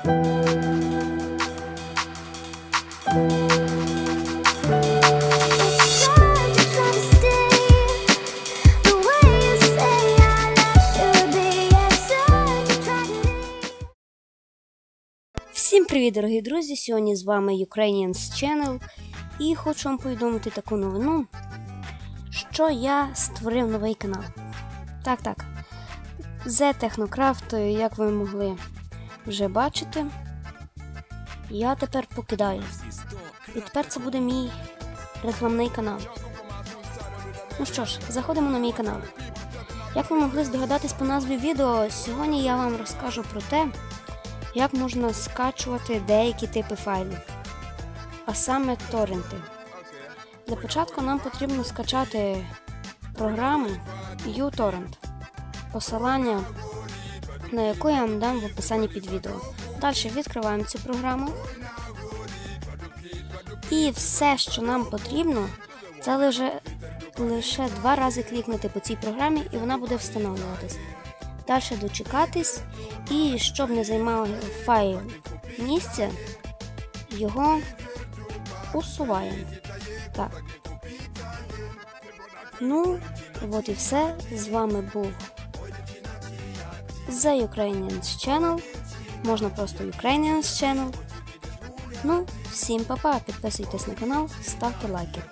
Всім привіт, дорогі друзі! Сьогодні з вами Ukrainians Channel і хочу вам повідомити таку новину, що я створив новий канал. Так, так. З Технокрафтою, як ви могли вже бачити, я тепер покидаю. І тепер це буде мій рекламний канал. Ну що ж, заходимо на мій канал. Як ви могли здогадатись по назві відео, сьогодні я вам розкажу про те, як можна скачувати деякі типи файлів, а саме торренти. Для початку нам потрібно скачати програму uTorrent, посилання на яку я вам дам в описанні під відео. Далі відкриваємо цю програму. І все, що нам потрібно, це лише, лише два рази клікнути по цій програмі, і вона буде встановлюватись. Далі дочекатись, і щоб не займав файл місця, його усуваємо. Так. Ну, от і все. З вами був The Ukrainians Channel. Можна просто Ukrainians Channel. Ну, всім па-па, підписуйтесь на канал, ставте лайки.